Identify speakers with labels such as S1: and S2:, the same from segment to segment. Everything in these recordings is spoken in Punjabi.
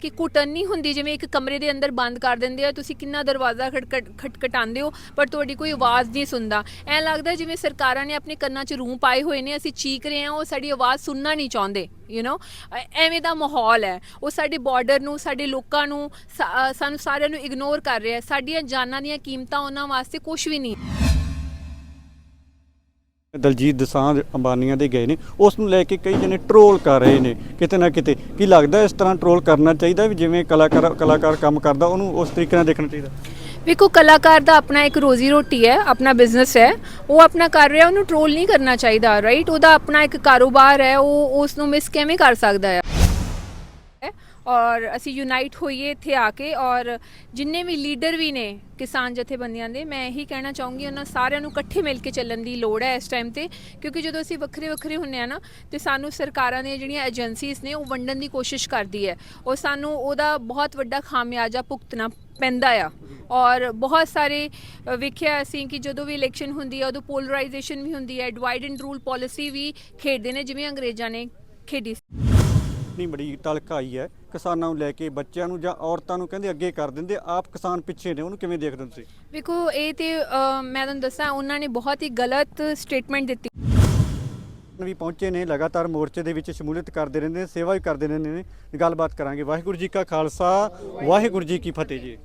S1: ਕਿ ਕੁਟਨ ਨਹੀਂ ਹੁੰਦੀ, ਜਿਵੇਂ ਇੱਕ ਕਮਰੇ ਦੇ ਅੰਦਰ ਬੰਦ ਕਰ ਦਿੰਦੇ ਆ, ਤੁਸੀਂ ਕਿੰਨਾ ਦਰਵਾਜ਼ਾ ਖਟਖਟ ਖਟਖਟਾਉਂਦੇ ਹੋ, ਪਰ ਤੁਹਾਡੀ ਕੋਈ ਆਵਾਜ਼ ਨਹੀਂ ਸੁਣਦਾ। ਐ ਲੱਗਦਾ ਜਿਵੇਂ ਸਰਕਾਰਾਂ ਨੇ ਆਪਣੇ ਕੰਨਾਂ 'ਚ ਰੂੰ ਪਾਏ ਹੋਏ ਨੇ, ਅਸੀਂ ਚੀਕ ਰਹੇ ਹਾਂ, ਉਹ ਸਾਡੀ ਆਵਾਜ਼ ਸੁਣਨਾ ਨਹੀਂ ਚਾਹੁੰਦੇ ਯੂ نو ਐਵੇਂ ਦਾ ਮਾਹੌਲ ਹੈ। ਉਹ ਸਾਡੇ ਬਾਰਡਰ ਨੂੰ, ਸਾਡੇ ਲੋਕਾਂ ਨੂੰ, ਸਾ- ਸਾਨੂੰ ਸਾਰਿਆਂ ਨੂੰ ਇਗਨੋਰ ਕਰ ਰਿਹਾ ਹੈ। ਸਾਡੀਆਂ ਜਾਨਾਂ ਦੀਆਂ ਕੀਮਤਾਂ ਉਹਨਾਂ ਵਾਸਤੇ ਕੁਝ ਵੀ ਨਹੀਂ।
S2: ਦਲਜੀਤ ਦਸਾਂਝ ਅੰਬਾਨੀਆਂ ਦੇ ਗਏ ਨੇ, ਉਸ ਨੂੰ ਲੈ ਕੇ ਕਈ ਜਣੇ ਟਰੋਲ ਕਰ ਰਹੇ ਨੇ, ਕਿਤੇ ਨਾ ਕਿਤੇ। ਕੀ ਲੱਗਦਾ ਇਸ ਤਰ੍ਹਾਂ ਟਰੋਲ ਕਰਨਾ ਚਾਹੀਦਾ ਵੀ ਜਿਵੇਂ ਕਲਾਕਾਰ ਕਲਾਕਾਰ ਕੰਮ ਕਰਦਾ, ਉਹਨੂੰ ਉਸ ਤਰੀਕੇ ਨਾਲ ਦੇਖਣਾ ਚਾਹੀਦਾ?
S1: ਵੇਖੋ, ਕਲਾਕਾਰ ਦਾ ਆਪਣਾ ਇੱਕ ਰੋਜ਼ੀ ਰੋਟੀ ਹੈ, ਆਪਣਾ ਬਿਜ਼ਨਸ ਹੈ, ਉਹ ਆਪਣਾ ਕਰ ਰਿਹਾ, ਉਹਨੂੰ ਟਰੋਲ ਨਹੀਂ ਕਰਨਾ ਚਾਹੀਦਾ ਰਾਈਟ ਉਹਦਾ ਆਪਣਾ ਇੱਕ ਕਾਰੋਬਾਰ ਹੈ, ਉਹ, ਉਸ ਨੂੰ ਮਿਸ ਕਿਵੇਂ ਕਰ ਸਕਦਾ ਹੈ? ਔਰ ਅਸੀਂ ਯੂਨਾਈਟ ਹੋਈਏ ਇੱਥੇ ਆ ਕੇ ਔਰ ਜਿੰਨੇ ਵੀ ਲੀਡਰ ਵੀ ਨੇ ਕਿਸਾਨ ਜਥੇਬੰਦੀਆਂ ਦੇ, ਮੈਂ ਇਹੀ ਕਹਿਣਾ ਚਾਹੂੰਗੀ ਉਹਨਾਂ ਸਾਰਿਆਂ ਨੂੰ ਇਕੱਠੇ ਮਿਲ ਕੇ ਚੱਲਣ ਦੀ ਲੋੜ ਹੈ ਇਸ ਟਾਈਮ ਤੇ, ਕਿਉਂਕਿ ਜਦੋਂ ਅਸੀਂ ਵੱਖਰੇ ਵੱਖਰੇ ਹੁੰਨੇ ਆ ਨਾ, ਤੇ ਸਾਨੂੰ ਸਰਕਾਰਾਂ ਦੀਆਂ ਜਿਹੜੀਆਂ ਏਜੰਸੀਜ਼ ਨੇ ਉਹ ਵੰਡਣ ਦੀ ਕੋਸ਼ਿਸ਼ ਕਰਦੀ ਹੈ। ਔਰ ਸਾਨੂੰ ਉਹਦਾ ਬਹੁਤ ਵੱਡਾ ਖਾਮਿਆਜਾ ਭੁਗਤਣਾ ਪੈਂਦਾ ਆ। ਔਰ ਬਹੁਤ ਸਾਰੇ ਵੇਖਿਆ ਅਸੀਂ ਕਿ ਜਦੋਂ ਵੀ ਇਲੈਕਸ਼ਨ ਹੁੰਦੀ ਹੈ, ਉਦੋਂ ਪੋਲਰਾਈਜੇਸ਼ਨ ਵੀ ਹੁੰਦੀ ਹੈ ਡਿਵਾਈਡ ਐਂਡ ਰੂਲ ਪਾਲਿਸੀ ਵੀ ਖੇਡਦੇ ਨੇ, ਜਿਵੇਂ ਅੰਗਰੇਜ਼ਾਂ ਨੇ ਖੇਡੀ
S2: ਨਹੀਂ ਬੜੀ ਤਲਕ ਆਈ ਹੈ ਕਿਸਾਨਾਂ ਨੂੰ ਲੈ ਕੇ ਬੱਚਿਆਂ ਨੂੰ ਜਾਂ ਔਰਤਾਂ ਨੂੰ ਕਹਿੰਦੇ ਅੱਗੇ ਕਰ ਦਿੰਦੇ ਆਪ ਕਿਸਾਨ ਪਿੱਛੇ ਨੇ ਉਹਨੂੰ ਕਿਵੇਂ ਦੇਖਦੇ ਹੋ ਤੁਸੀਂ?
S1: ਵੇਖੋ ਇਹ ਤੇ ਅ, ਮੈਂ ਤੁਹਾਨੂੰ ਦੱਸਾਂ ਉਹਨਾਂ ਨੇ ਬਹੁਤ ਹੀ ਗਲਤ ਸਟੇਟਮੈਂਟ ਦਿੱਤੀ।
S2: ਵੀ ਪਹੁੰਚੇ ਨੇ ਲਗਾਤਾਰ ਮੋਰਚੇ ਦੇ ਵਿੱਚ ਸ਼ਮੂਲੀਅਤ ਕਰਦੇ ਰਹਿੰਦੇ ਨੇ ਸੇਵਾ ਵੀ ਕਰਦੇ ਰਹਿੰਦੇ ਨੇ ਗੱਲਬਾਤ ਕਰਾਂਗੇ। ਵਾਹਿਗੁਰੂ ਜੀ ਕਾ ਖਾਲਸਾ ਵਾਹਿਗੁਰੂ ਜੀ ਕੀ ਫਤਿਹ ਜੀ।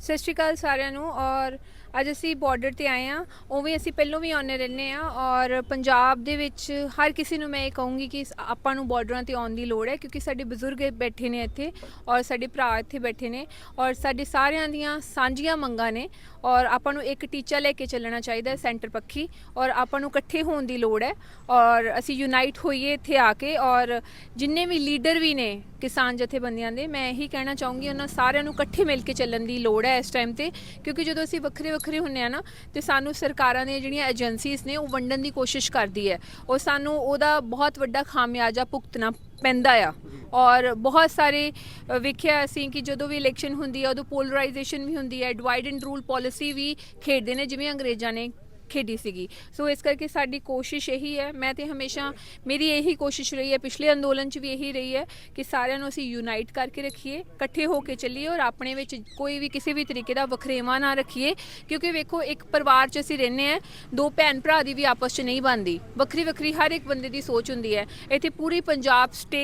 S1: ਸਤਿ ਸ਼੍ਰੀ ਅਕਾਲ ਸਾਰਿਆਂ ਨੂੰ ਔਰ ਅੱਜ ਅਸੀਂ ਬਾਰਡਰ ਤੇ ਆਏ ਆ ਉਵੇਂ ਅਸੀਂ ਪਹਿਲਾਂ ਵੀ ਆਉਂਦੇ ਰਹਿੰਦੇ ਆ ਔਰ ਪੰਜਾਬ ਦੇ ਵਿੱਚ ਹਰ ਕਿਸੇ ਨੂੰ ਮੈਂ ਇਹ ਕਹੂੰਗੀ ਕਿ ਆਪਾਂ ਨੂੰ ਬਾਰਡਰਾਂ ਤੇ ਆਉਣ ਦੀ ਲੋੜ ਹੈ ਕਿਉਂਕਿ ਸਾਡੇ ਬਜ਼ੁਰਗ ਬੈਠੇ ਨੇ ਇੱਥੇ ਔਰ ਸਾਡੇ ਭਰਾ ਇੱਥੇ ਬੈਠੇ ਨੇ ਔਰ ਸਾਡੇ ਸਾਰਿਆਂ ਦੀਆਂ ਸਾਂਝੀਆਂ ਮੰਗਾਂ ਨੇ ਔਰ ਆਪਾਂ ਨੂੰ ਇੱਕ ਟੀਚਾ ਲੈ ਕੇ ਚੱਲਣਾ ਚਾਹੀਦਾ ਹੈ ਸੈਂਟਰ ਪੱਖੀ ਔਰ ਆਪਾਂ ਨੂੰ ਇਕੱਠੇ ਹੋਣ ਦੀ ਲੋੜ ਹੈ ਔਰ ਅਸੀਂ ਯੂਨਾਈਟ ਹੋਈਏ ਇੱਥੇ ਆ ਕੇ ਔਰ ਜਿੰਨੇ ਵੀ ਲੀਡਰ ਵੀ ਨੇ ਕਿਸਾਨ ਜਥੇਬੰਦੀਆਂ ਦੇ, ਮੈਂ ਇਹੀ ਕਹਿਣਾ ਚਾਹੂੰਗੀ, ਉਹਨਾਂ ਸਾਰਿਆਂ ਨੂੰ ਇਕੱਠੇ ਮਿਲ ਕੇ ਚੱਲਣ ਦੀ ਲੋੜ ਹੈ ਇਸ ਟਾਈਮ ਤੇ ਕਿਉਂਕਿ ਜਦੋਂ ਅਸੀਂ ਵੱਖਰੇ ਵੱਖਰੇ ਹੁੰਨੇ ਆ ਨਾ, ਤੇ ਸਾਨੂੰ ਸਰਕਾਰਾਂ ਦੀਆਂ ਜਿਹੜੀਆਂ ਏਜੰਸੀਜ਼ ਨੇ, ਉਹ ਵੰਡਣ ਦੀ ਕੋਸ਼ਿਸ਼ ਕਰਦੀ ਹੈ। ਔਰ ਸਾਨੂੰ ਉਹਦਾ ਬਹੁਤ ਵੱਡਾ ਖਾਮਿਆਜਾ ਭੁਗਤਣਾ ਪੈਂਦਾ ਆ। ਔਰ ਬਹੁਤ ਸਾਰੇ ਵੇਖਿਆ ਅਸੀਂ ਕਿ ਜਦੋਂ ਵੀ ਇਲੈਕਸ਼ਨ ਹੁੰਦੀ ਹੈ, ਉਦੋਂ ਪੋਲਰਾਈਜੇਸ਼ਨ ਵੀ ਹੁੰਦੀ ਹੈ ਡਿਵਾਈਡ ਐਂਡ ਰੂਲ ਪਾਲਿਸੀ ਵੀ ਖੇਡਦੇ ਨੇ, ਜਿਵੇਂ ਅੰਗਰੇਜ਼ਾਂ ਨੇ। ਖੇਡੀ ਸੀਗੀ। ਸੋ ਇਸ ਕਰਕੇ ਸਾਡੀ ਕੋਸ਼ਿਸ਼ ਇਹੀ ਹੈ। ਮੈਂ ਤੇ ਹਮੇਸ਼ਾ ਮੇਰੀ ਇਹੀ ਕੋਸ਼ਿਸ਼ ਰਹੀ ਹੈ। ਪਿਛਲੇ ਅੰਦੋਲਨ 'ਚ ਵੀ ਇਹੀ ਰਹੀ ਹੈ ਕਿ ਸਾਰਿਆਂ ਨੂੰ ਅਸੀਂ ਯੂਨਾਈਟ ਕਰਕੇ ਰੱਖੀਏ, ਇਕੱਠੇ ਹੋ ਕੇ ਚੱਲੀਏ ਔਰ ਆਪਣੇ ਵਿੱਚ ਕੋਈ ਵੀ ਕਿਸੇ ਵੀ ਤਰੀਕੇ ਦਾ ਵਖਰੇਵਾ ਨਾ ਰੱਖੀਏ। ਕਿਉਂਕਿ ਵੇਖੋ, ਇੱਕ ਪਰਿਵਾਰ 'ਚ ਅਸੀਂ ਰਹਿੰਦੇ ਆ ਦੋ ਭੈਣ ਭਰਾ ਦੀ ਵੀ ਆਪਸ 'ਚ ਨਹੀਂ ਬਣਦੀ। ਵੱਖਰੀ ਵੱਖਰੀ ਹਰ ਇੱਕ ਬੰਦੇ ਦੀ ਸੋਚ ਹੁੰਦੀ ਹੈ। ਇੱਥੇ ਪੂਰੀ ਪੰਜਾਬ ਸਟੇ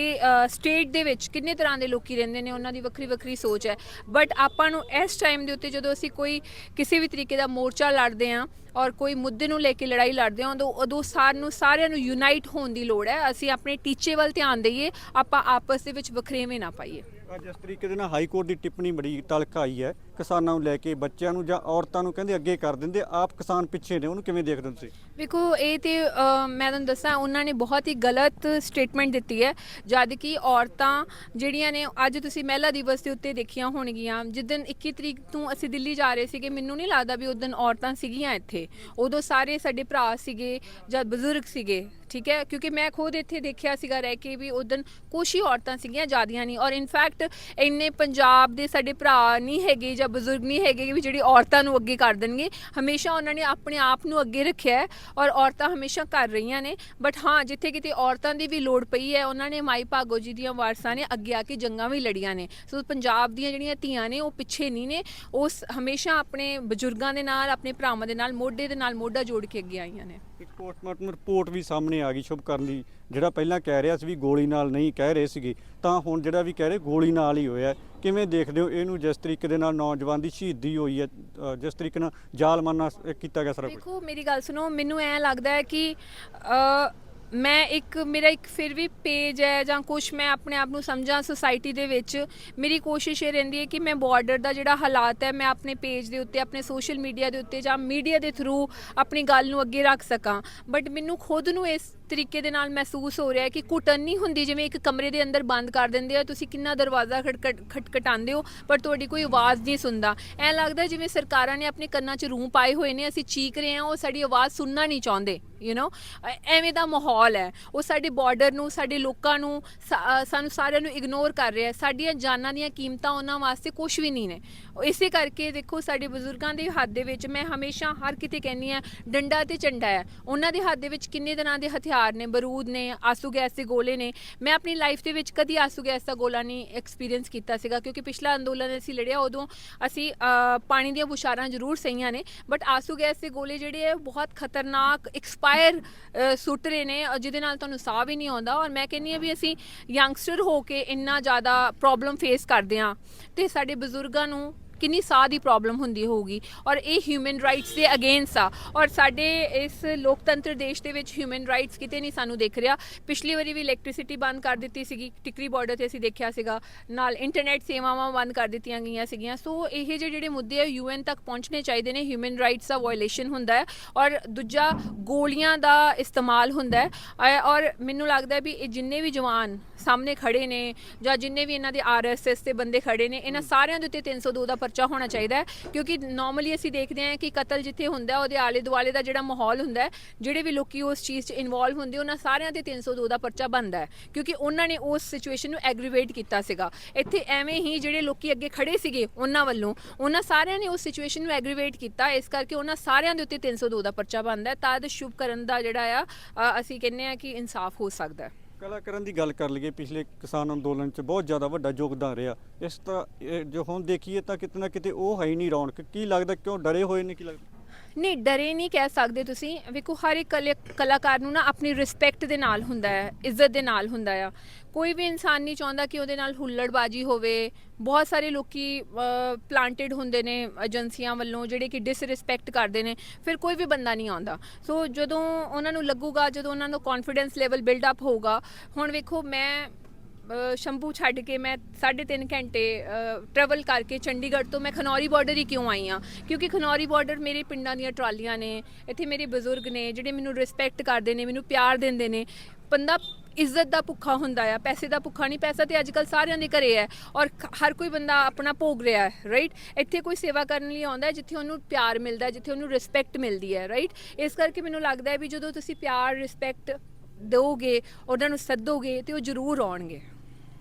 S1: ਸਟੇਟ ਦੇ ਵਿੱਚ ਕਿੰਨੇ ਤਰ੍ਹਾਂ ਦੇ ਲੋਕੀ ਰਹਿੰਦੇ ਨੇ, ਉਹਨਾਂ ਦੀ ਵੱਖਰੀ ਵੱਖਰੀ ਸੋਚ ਹੈ। ਬਟ ਆਪਾਂ ਨੂੰ ਇਸ ਟਾਈਮ ਦੇ ਉੱਤੇ ਜਦੋਂ ਅਸੀਂ ਕੋਈ ਕਿਸੇ ਵੀ ਤਰੀਕੇ ਦਾ ਮੋਰਚਾ ਲੜਦੇ ਆ ਔਰ ਕੋਈ ਮੁੱਦੇ ਨੂੰ ਲੈ ਕੇ ਲੜਾਈ ਲੜਦੇ ਹਾਂ, ਉਦੋਂ ਉਦੋਂ ਸਾਨੂੰ ਸਾਰਿਆਂ ਨੂੰ ਯੂਨਾਈਟ ਹੋਣ ਦੀ ਲੋੜ ਹੈ। ਅਸੀਂ ਆਪਣੇ ਟੀਚੇ ਵੱਲ ਧਿਆਨ ਦਈਏ, ਆਪਾਂ ਆਪਸ ਦੇ ਵਿੱਚ ਵਖਰੇਵੇਂ ਨਾ ਪਾਈਏ।
S2: ਅੱਜ ਇਸ ਤਰੀਕੇ ਦੇ ਨਾਲ ਹਾਈ ਕੋਰਟ ਦੀ ਟਿੱਪਣੀ ਬੜੀ ਤਲਕ ਆਈ ਹੈ। ਕਿਸਾਨਾਂ ਨੂੰ ਲੈ ਕੇ ਬੱਚਿਆਂ ਨੂੰ ਜਾਂ ਔਰਤਾਂ ਨੂੰ ਕਹਿੰਦੇ ਅੱਗੇ ਕਰ ਦਿੰਦੇ। ਆਪ ਕਿਸਾਨ ਪਿੱਛੇ ਨੇ ਉਹਨੂੰ ਕਿਵੇਂ ਦੇਖਦੇ ਹੋ ਤੁਸੀਂ?
S1: ਵੇਖੋ ਇਹ ਤੇ ਅ, ਮੈਂ ਤੁਹਾਨੂੰ ਦੱਸਾਂ ਉਹਨਾਂ ਨੇ ਬਹੁਤ ਹੀ ਗਲਤ ਸਟੇਟਮੈਂਟ ਦਿੱਤੀ ਹੈ। ਜਦ ਕਿ ਔਰਤਾਂ ਜਿਹੜੀਆਂ ਨੇ ਅੱਜ ਤੁਸੀਂ ਮਹਿਲਾ ਦਿਵਸ ਦੇ ਉੱਤੇ ਦੇਖੀਆਂ ਹੋਣਗੀਆਂ। ਜਿੱਦਨ 21 ਤਰੀਕ ਤੋਂ ਅਸੀਂ ਦਿੱਲੀ ਜਾ ਰਹੇ ਸੀਗੇ ਮੈਨੂੰ ਨਹੀਂ ਲੱਗਦਾ ਵੀ ਉਦੋਂ ਔਰਤਾਂ ਸੀਗੀਆਂ ਇੱਥੇ। ਉਦੋਂ ਸਾਰੇ ਸਾਡੇ ਭਰਾ ਸੀਗੇ ਜਾਂ ਬਜ਼ੁਰਗ ਸੀਗੇ ਠੀਕ ਹੈ? ਕਿਉਂਕਿ ਮੈਂ ਖੁਦ ਇੱਥੇ ਦੇਖਿਆ ਸੀਗਾ ਰਹਿ ਕੇ ਵੀ ਉਦੋਂ ਕੁਛ ਹੀ ਔਰਤਾਂ ਸੀਗੀਆਂ ਜ਼ਿਆਦੀਆਂ ਨਹੀਂ। ਔਰ ਇਨਫੈਕਟ ਇੰਨੇ ਪੰਜਾਬ ਦੇ ਸਾਡੇ ਭਰਾ ਨਹੀਂ ਹੈਗੇ ਜਾਂ ਬਜ਼ੁਰਗ ਨਹੀਂ ਹੈਗੇ ਵੀ ਜਿਹੜੀ ਔਰਤਾਂ ਨੂੰ ਅੱਗੇ ਕਰ ਦੇਣਗੇ, ਹਮੇਸ਼ਾ ਉਹਨਾਂ ਨੇ ਆਪਣੇ ਆਪ ਨੂੰ ਅੱਗੇ ਰੱਖਿਆ ਔਰ ਔਰਤਾਂ ਹਮੇਸ਼ਾ ਕਰ ਰਹੀਆਂ ਨੇ। ਬਟ ਹਾਂ, ਜਿੱਥੇ ਕਿਤੇ ਔਰਤਾਂ ਦੀ ਵੀ ਲੋੜ ਪਈ ਹੈ, ਉਹਨਾਂ ਨੇ ਮਾਈ ਭਾਗੋ ਜੀ ਦੀਆਂ ਵਾਰਸਾਂ ਨੇ ਅੱਗੇ ਆ ਕੇ ਜੰਗਾਂ ਵੀ ਲੜੀਆਂ ਨੇ। ਸੋ ਪੰਜਾਬ ਦੀਆਂ ਜਿਹੜੀਆਂ ਧੀਆਂ ਨੇ, ਉਹ ਪਿੱਛੇ ਨਹੀਂ ਨੇ। ਉਹ ਹਮੇਸ਼ਾ ਆਪਣੇ ਬਜ਼ੁਰਗਾਂ ਦੇ ਨਾਲ, ਆਪਣੇ ਭਰਾਵਾਂ ਦੇ ਨਾਲ, ਮੋਢੇ ਦੇ ਨਾਲ ਮੋਢਾ ਜੋੜ ਕੇ ਅੱਗੇ ਆਈਆਂ ਨੇ।
S2: ਇੱਕ ਪੋਸਟਮਾਰਟਮ ਰਿਪੋਰਟ ਵੀ ਸਾਹਮਣੇ ਆ ਗਈ ਸ਼ੁਭ ਕਰਨ ਦੀ। ਜਿਹੜਾ ਪਹਿਲਾਂ ਕਹਿ ਰਿਹਾ ਸੀ ਵੀ ਗੋਲੀ ਨਾਲ ਨਹੀਂ ਕਹਿ ਰਹੇ ਸੀਗੇ, ਤਾਂ ਹੁਣ ਜਿਹੜਾ ਵੀ ਕਹਿ ਰਹੇ ਗੋਲੀ ਨਾਲ ਹੀ ਹੋਇਆ ਕਿਵੇਂ ਦੇਖਦੇ ਹੋ ਇਹਨੂੰ ਜਿਸ ਤਰੀਕੇ ਦੇ ਨਾਲ ਨੌਜਵਾਨ ਦੀ ਸ਼ਹੀਦੀ ਹੋਈ ਹੈ ਜਿਸ ਤਰੀਕੇ ਨਾਲ ਜ਼ਾਲਮਾਨਾ ਕੀਤਾ ਗਿਆ ਸਾਰਾ ਕੁਝ
S1: ਦੇਖੋ, ਮੇਰੀ ਗੱਲ ਸੁਣੋ, ਮੈਨੂੰ ਐਂ ਲੱਗਦਾ ਹੈ ਕਿ ਮੈਂ ਇੱਕ, ਮੇਰਾ ਇੱਕ ਫਿਰ ਵੀ ਪੇਜ ਹੈ ਜਾਂ ਕੁਝ ਮੈਂ ਆਪਣੇ ਆਪ ਨੂੰ ਸਮਝਾਂ ਸੋਸਾਇਟੀ ਦੇ ਵਿੱਚ, ਮੇਰੀ ਕੋਸ਼ਿਸ਼ ਇਹ ਰਹਿੰਦੀ ਹੈ ਕਿ ਮੈਂ ਬਾਰਡਰ ਦਾ ਜਿਹੜਾ ਹਾਲਾਤ ਹੈ, ਮੈਂ ਆਪਣੇ ਪੇਜ ਦੇ ਉੱਤੇ, ਆਪਣੇ ਸੋਸ਼ਲ ਮੀਡੀਆ ਦੇ ਉੱਤੇ ਜਾਂ ਮੀਡੀਆ ਦੇ ਥਰੂ ਆਪਣੀ ਗੱਲ ਨੂੰ ਅੱਗੇ ਰੱਖ ਸਕਾਂ। ਬਟ ਮੈਨੂੰ ਖੁਦ ਨੂੰ ਇਸ ਤਰੀਕੇ ਦੇ ਨਾਲ ਮਹਿਸੂਸ ਹੋ ਰਿਹਾ ਹੈ ਕਿ ਕੁਟਨ ਨਹੀਂ ਹੁੰਦੀ, ਜਿਵੇਂ ਇੱਕ ਕਮਰੇ ਦੇ ਅੰਦਰ ਬੰਦ ਕਰ ਦਿੰਦੇ ਆ, ਤੁਸੀਂ ਕਿੰਨਾ ਦਰਵਾਜ਼ਾ ਖਟਖਟ ਖਟਖਟਾਉਂਦੇ ਹੋ, ਪਰ ਤੁਹਾਡੀ ਕੋਈ ਆਵਾਜ਼ ਨਹੀਂ ਸੁਣਦਾ। ਐ ਲੱਗਦਾ ਜਿਵੇਂ ਸਰਕਾਰਾਂ ਨੇ ਆਪਣੇ ਕੰਨਾਂ 'ਚ ਰੂੰ ਪਾਏ ਹੋਏ ਨੇ, ਅਸੀਂ ਚੀਕ ਰਹੇ ਹਾਂ, ਉਹ ਸਾਡੀ ਆਵਾਜ਼ ਸੁਣਨਾ ਨਹੀਂ ਚਾਹੁੰਦੇ ਯੂ نو ਐਵੇਂ ਦਾ ਮਾਹੌਲ ਹੈ। ਉਹ ਸਾਡੇ ਬਾਰਡਰ ਨੂੰ, ਸਾਡੇ ਲੋਕਾਂ ਨੂੰ, ਸਾ- ਸਾਨੂੰ ਸਾਰਿਆਂ ਨੂੰ ਇਗਨੋਰ ਕਰ ਰਿਹਾ ਸਾਡੀਆਂ ਜਾਨਾਂ ਦੀਆਂ ਕੀਮਤਾਂ ਉਹਨਾਂ ਵਾਸਤੇ ਕੁਝ ਵੀ ਨਹੀਂ ਨੇ। ਇਸੇ ਕਰਕੇ ਦੇਖੋ, ਸਾਡੇ ਬਜ਼ੁਰਗਾਂ ਦੇ ਹੱਥ ਦੇ ਵਿੱਚ ਮੈਂ ਹਮੇਸ਼ਾ ਹਰ ਕਿਤੇ ਕਹਿੰਨੀ ਆ ਡੰਡਾ ਤੇ ਝੰਡਾ ਹੈ। ਉਹਨਾਂ ਦੇ ਹੱਥ ਦੇ ਵਿੱਚ ਕਿੰਨੇ ਤਰ੍ਹਾਂ ਦੇ ਹਥਿਆਰ ਹਥਿਆਰ ਨੇ, ਬਰੂਦ ਨੇ, ਆਸੂ ਗੈਸ ਦੇ ਗੋਲੇ ਨੇ, ਮੈਂ ਆਪਣੀ ਲਾਈਫ ਦੇ ਵਿੱਚ ਕਦੀ ਆਸੂ ਗੈਸ ਦਾ ਗੋਲਾ ਨਹੀਂ ਐਕਸਪੀਰੀਅੰਸ ਕੀਤਾ ਸੀਗਾ ਕਿਉਂਕਿ ਪਿਛਲਾ ਅੰਦੋਲਨ ਅਸੀਂ ਲੜਿਆ ਉਦੋਂ ਅਸੀਂ ਪਾਣੀ ਦੀਆਂ ਬੁਸ਼ਾਰਾਂ ਜ਼ਰੂਰ ਸਹੀਆਂ ਨੇ ਬਟ ਆਸੂ ਗੈਸ ਦੇ ਗੋਲੇ ਜਿਹੜੇ ਆ, ਬਹੁਤ ਖਤਰਨਾਕ ਐਕਸਪਾਇਰ ਸੁੱਟ ਰਹੇ ਨੇ ਜਿਹਦੇ ਨਾਲ ਤੁਹਾਨੂੰ ਸਾਹ ਵੀ ਨਹੀਂ ਆਉਂਦਾ ਔਰ ਮੈਂ ਕਹਿੰਨੀ ਆ ਵੀ ਅਸੀਂ ਯੰਗਸਟਰ ਹੋ ਕੇ ਇੰਨਾ ਜ਼ਿਆਦਾ ਪ੍ਰੋਬਲਮ ਫੇਸ ਕਰਦੇ ਆ ਤੇ ਸਾਡੇ ਬਜ਼ੁਰਗਾਂ ਨੂੰ ਕਿੰਨੀ ਸਾਹ ਦੀ ਪ੍ਰੋਬਲਮ ਹੁੰਦੀ ਹੋਊਗੀ ਔਰ ਇਹ ਹਿਊਮਨ ਰਾਈਟਸ ਦੇ ਅਗੇਂਸਟ ਆ। ਔਰ ਸਾਡੇ ਇਸ ਲੋਕਤੰਤਰ ਦੇਸ਼ ਦੇ ਵਿੱਚ ਹਿਊਮਨ ਰਾਈਟਸ ਕਿਤੇ ਨਹੀਂ ਸਾਨੂੰ ਦਿਖ ਰਿਹਾ। ਪਿਛਲੀ ਵਾਰੀ ਵੀ ਇਲੈਕਟ੍ਰਿਸਿਟੀ ਬੰਦ ਕਰ ਦਿੱਤੀ ਸੀਗੀ ਟਿਕਰੀ ਬਾਰਡਰ ਤੇ ਅਸੀਂ ਦੇਖਿਆ ਸੀਗਾ। ਨਾਲ ਇੰਟਰਨੈਟ ਸੇਵਾਵਾਂ ਬੰਦ ਕਰ ਦਿੱਤੀਆਂ ਗਈਆਂ ਸੀਗੀਆਂ। ਸੋ ਇਹ ਜਿਹੇ ਜਿਹੜੇ ਮੁੱਦੇ ਆ ਯੂਐਨ ਤੱਕ ਪਹੁੰਚਣੇ ਚਾਹੀਦੇ ਨੇ ਹਿਊਮਨ ਰਾਈਟਸ ਦਾ ਵਾਇਓਲੇਸ਼ਨ ਹੁੰਦਾ ਹੈ ਔਰ ਦੂਜਾ ਗੋਲੀਆਂ ਦਾ ਇਸਤੇਮਾਲ ਹੁੰਦਾ ਹੈ। ਔਰ ਮੈਨੂੰ ਲੱਗਦਾ ਹੈ ਵੀ ਇਹ ਜਿੰਨੇ ਵੀ ਜਵਾਨ ਸਾਹਮਣੇ ਖੜੇ ਨੇ ਜਾਂ ਜਿੰਨੇ ਵੀ ਇਹਨਾਂ ਦੇ ਆਰਐਸਐਸ ਦੇ ਬੰਦੇ ਖੜੇ ਨੇ ਇਹਨਾਂ ਸਾਰਿਆਂ ਦੇ ਉੱਤੇ 302 ਦਾ ਪਰਚਾ ਹੋਣਾ ਚਾਹੀਦਾ ਹੈ, ਕਿਉਂਕਿ ਨਾਰਮਲੀ ਅਸੀਂ ਦੇਖਦੇ ਹਾਂ ਕਿ ਕਤਲ ਜਿੱਥੇ ਹੁੰਦਾ ਉਹਦੇ ਆਲੇ ਦੁਆਲੇ ਦਾ ਜਿਹੜਾ ਮਾਹੌਲ ਹੁੰਦਾ ਹੈ, ਜਿਹੜੇ ਵੀ ਲੋਕੀ ਉਸ ਚੀਜ਼ 'ਚ ਇਨਵੋਲਵ ਹੁੰਦੇ ਉਹਨਾਂ ਸਾਰਿਆਂ ਤੇ 302 ਦਾ ਪਰਚਾ ਬਣਦਾ ਹੈ, ਕਿਉਂਕਿ ਉਹਨਾਂ ਨੇ ਉਸ ਸਿਚੁਏਸ਼ਨ ਨੂੰ ਐਗਰੀਵੇਟ ਕੀਤਾ ਸੀਗਾ। ਇੱਥੇ ਐਵੇਂ ਹੀ ਜਿਹੜੇ ਲੋਕੀ ਅੱਗੇ ਖੜੇ ਸੀਗੇ ਉਹਨਾਂ ਵੱਲੋਂ, ਉਹਨਾਂ ਸਾਰਿਆਂ ਨੇ ਉਸ ਸਿਚੁਏਸ਼ਨ ਨੂੰ ਐਗਰੀਵੇਟ ਕੀਤਾ, ਇਸ ਕਰਕੇ ਉਹਨਾਂ ਸਾਰਿਆਂ ਦੇ ਉੱਤੇ 302 ਦਾ ਪਰਚਾ ਬਣਦਾ ਹੈ, ਤਾਂ ਸ਼ੁਭ ਕਰਨ ਦਾ ਜਿਹੜਾ ਆ ਅਸੀਂ ਕਹਿੰਦੇ ਆ ਕਿ ਇਨਸਾਫ ਹੋ ਸਕਦਾ ਹੈ।
S2: ਕਲਾਕਾਰਾਂ ਦੀ ਗੱਲ ਕਰ ਲਈਏ, ਪਿਛਲੇ ਕਿਸਾਨ ਅੰਦੋਲਨ 'ਚ ਬਹੁਤ ਜ਼ਿਆਦਾ ਵੱਡਾ ਯੋਗਦਾਨ ਰਿਹਾ। ਇਸ ਤਰ੍ਹਾਂ ਇਹ ਜੋ ਹੁਣ ਦੇਖੀਏ ਤਾਂ ਕਿਤੇ ਨਾ ਕਿਤੇ ਉਹ ਹੈ ਹੀ ਨਹੀਂ ਰੌਣਕ। ਕੀ ਲੱਗਦਾ ਕਿਉਂ ਡਰੇ ਹੋਏ ਨੇ, ਕੀ ਲੱਗਦਾ?
S1: ਨਹੀਂ, ਡਰੇ ਨਹੀਂ ਕਹਿ ਸਕਦੇ ਤੁਸੀਂ। ਵੇਖੋ, ਹਰ ਇੱਕ ਕਲੇ- ਕਲਾਕਾਰ ਨੂੰ ਨਾ ਆਪਣੀ ਰਿਸਪੈਕਟ ਦੇ ਨਾਲ ਹੁੰਦਾ ਹੈ, ਇੱਜ਼ਤ ਦੇ ਨਾਲ ਹੁੰਦਾ ਆ। ਕੋਈ ਵੀ ਇਨਸਾਨ ਨਹੀਂ ਚਾਹੁੰਦਾ ਕਿ ਉਹਦੇ ਨਾਲ ਹੁੱਲੜਬਾਜੀ ਹੋਵੇ। ਬਹੁਤ ਸਾਰੇ ਲੋਕੀ ਪਲਾਂਟਡ ਹੁੰਦੇ ਨੇ ਏਜੰਸੀਆਂ ਵੱਲੋਂ, ਜਿਹੜੇ ਕਿ ਡਿਸਰਿਸਪੈਕਟ ਕਰਦੇ ਨੇ। ਫਿਰ ਕੋਈ ਵੀ ਬੰਦਾ ਨਹੀਂ ਆਉਂਦਾ। ਸੋ ਜਦੋਂ ਉਹਨਾਂ ਨੂੰ ਲੱਗੂਗਾ, ਜਦੋਂ ਉਹਨਾਂ ਦਾ ਕੌਨਫੀਡੈਂਸ ਲੈਵਲ ਬਿਲਡ ਅਪ ਹੋਊਗਾ, ਹੁਣ ਵੇਖੋ, ਮੈਂ ਸ਼ੰਭੂ ਛੱਡ ਕੇ ਮੈਂ 3.5 ਘੰਟੇ ਟਰੈਵਲ ਕਰਕੇ ਚੰਡੀਗੜ੍ਹ ਤੋਂ ਮੈਂ ਖਨੌਰੀ ਬਾਰਡਰ ਹੀ ਕਿਉਂ ਆਈ ਆ ਕਿਉਂਕਿ ਖਨੌਰੀ ਬਾਰਡਰ ਮੇਰੇ ਪਿੰਡਾਂ ਦੀਆਂ ਟਰਾਲੀਆਂ ਨੇ, ਇੱਥੇ ਮੇਰੇ ਬਜ਼ੁਰਗ ਨੇ, ਜਿਹੜੇ ਮੈਨੂੰ ਰਿਸਪੈਕਟ ਕਰਦੇ ਨੇ, ਮੈਨੂੰ ਪਿਆਰ ਦਿੰਦੇ ਨੇ। ਬੰਦਾ ਇੱਜ਼ਤ ਦਾ ਭੁੱਖਾ ਹੁੰਦਾ ਆ, ਪੈਸੇ ਦਾ ਭੁੱਖਾ ਨਹੀਂ, ਪੈਸਾ ਤੇ ਅੱਜਕੱਲ ਸਾਰਿਆਂ ਦੇ ਘਰੇ ਹੈ ਔਰ ਹਰ ਕੋਈ ਬੰਦਾ ਆਪਣਾ ਭੋਗ ਰਿਹਾ ਹੈ ਰਾਈਟ ਇੱਥੇ ਕੋਈ ਸੇਵਾ ਕਰਨ ਲਈ ਆਉਂਦਾ ਹੈ ਜਿੱਥੇ ਉਹਨੂੰ ਪਿਆਰ ਮਿਲਦਾ ਹੈ, ਜਿੱਥੇ ਉਹਨੂੰ ਰਿਸਪੈਕਟ ਮਿਲਦੀ ਹੈ ਰਾਈਟ ਇਸ ਕਰਕੇ ਮੈਨੂੰ ਲੱਗਦਾ ਹੈ ਵੀ ਜਦੋਂ ਤੁਸੀਂ ਪਿਆਰ ਰਿਸਪੈਕਟ ਦਿਓਗੇ, ਉਹਨਾਂ ਨੂੰ ਸੱਦੋਗੇ ਤੇ ਉਹ ਜ਼ਰੂਰ ਆਉਣਗੇ।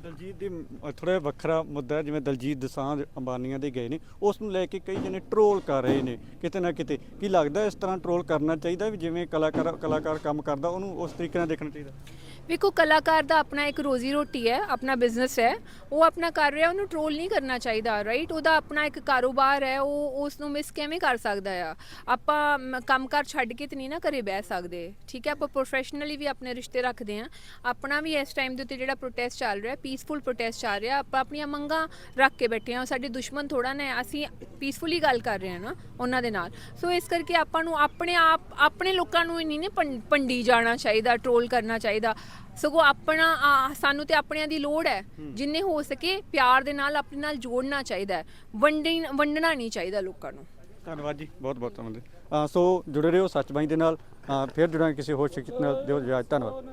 S2: ਦਲਜੀਤ ਦੀ ਥੋੜਾ ਵੱਖਰਾ ਮੁੱਦਾ ਜਿਵੇਂ ਦਲਜੀਤ ਦਸਾਂਝ ਅੰਬਾਨੀਆਂ ਦੇ ਗਏ ਨੇ, ਉਸ ਨੂੰ ਲੈ ਕੇ ਕਈ ਜਣੇ ਟਰੋਲ ਕਰ ਰਹੇ ਨੇ, ਕਿਤੇ ਨਾ ਕਿਤੇ। ਕੀ ਲੱਗਦਾ ਇਸ ਤਰ੍ਹਾਂ ਟਰੋਲ ਕਰਨਾ ਚਾਹੀਦਾ ਵੀ ਜਿਵੇਂ ਕਲਾਕਾਰ ਕਲਾਕਾਰ ਕੰਮ ਕਰਦਾ, ਉਹਨੂੰ ਉਸ ਤਰੀਕੇ ਨਾਲ ਦੇਖਣਾ ਚਾਹੀਦਾ?
S1: ਵੇਖੋ, ਕਲਾਕਾਰ ਦਾ ਆਪਣਾ ਇੱਕ ਰੋਜ਼ੀ ਰੋਟੀ ਹੈ, ਆਪਣਾ ਬਿਜ਼ਨਸ ਹੈ, ਉਹ ਆਪਣਾ ਕਰ ਰਿਹਾ, ਉਹਨੂੰ ਟਰੋਲ ਨਹੀਂ ਕਰਨਾ ਚਾਹੀਦਾ ਰਾਈਟ ਉਹਦਾ ਆਪਣਾ ਇੱਕ ਕਾਰੋਬਾਰ ਹੈ, ਉਹ ਉਸ ਨੂੰ ਮਿਸ ਕਿਵੇਂ ਕਰ ਸਕਦਾ ਆ? ਆਪਾਂ ਮ- ਕੰਮਕਾਰ ਛੱਡ ਕੇ ਤੇ ਨਹੀਂ ਨਾ ਘਰੇ ਬਹਿ ਸਕਦੇ, ਠੀਕ ਹੈ? ਆਪਾਂ ਪ੍ਰੋਫੈਸ਼ਨਲੀ ਵੀ ਆਪਣੇ ਰਿਸ਼ਤੇ ਰੱਖਦੇ ਆ ਆਪਣਾ ਵੀ ਇਸ ਟਾਈਮ ਦੇ ਉੱਤੇ ਜਿਹੜਾ ਪ੍ਰੋਟੈਸਟ ਚੱਲ ਰਿਹਾ ਪੀਸਫੁਲ ਪ੍ਰੋਟੈਸਟ ਚੱਲ ਰਿਹਾ, ਆਪਾਂ ਆਪਣੀਆਂ ਮੰਗਾਂ ਰੱਖ ਕੇ ਬੈਠੇ ਆ ਸਾਡੇ ਦੁਸ਼ਮਣ ਥੋੜਾ ਨੇ, ਅਸੀਂ ਪੀਸਫੁਲੀ ਗੱਲ ਕਰ ਰਹੇ ਆ ਨਾ, ਉਹਨਾਂ ਦੇ ਨਾਲ। ਸੋ ਇਸ ਕਰਕੇ ਆਪਾਂ ਨੂੰ ਆਪਣੇ ਆਪ, ਆਪਣੇ ਲੋਕਾਂ ਨੂੰ ਨਹੀਂ ਨੇ ਭੰ- ਭੰਡੀ ਜਾਣਾ ਚਾਹੀਦਾ ਟਰੋਲ ਕਰਨਾ ਚਾਹੀਦਾ। ਸਗੋਂ ਆਪਣਾ ਆ, ਸਾਨੂੰ ਤੇ ਆਪਣਿਆਂ ਦੀ ਲੋੜ ਹੈ ਜਿੰਨੇ ਹੋ ਸਕੇ ਪਿਆਰ ਦੇ ਨਾਲ ਆਪਣੇ ਨਾਲ ਜੋੜਨਾ ਚਾਹੀਦਾ ਹੈ ਵੰਡੀ ਵੰਡਣਾ ਨਹੀਂ ਚਾਹੀਦਾ ਲੋਕਾਂ ਨੂੰ।
S2: ਧੰਨਵਾਦ ਜੀ ਬਹੁਤ ਬਹੁਤ ਧੰਨਵਾਦ। ਅ, ਸੋ ਜੁੜੇ ਰਹੋ ਸੱਚ ਬਾਈ ਦੇ ਨਾਲ ਅ, ਫਿਰ ਜੁੜਾਂਗੇ ਕਿਸੇ ਹੋਰ ਸ਼ਖਸੀਅਤ ਨਾਲ ਦਿਓ ਇਜਾਜ਼ਤ ਧੰਨਵਾਦ।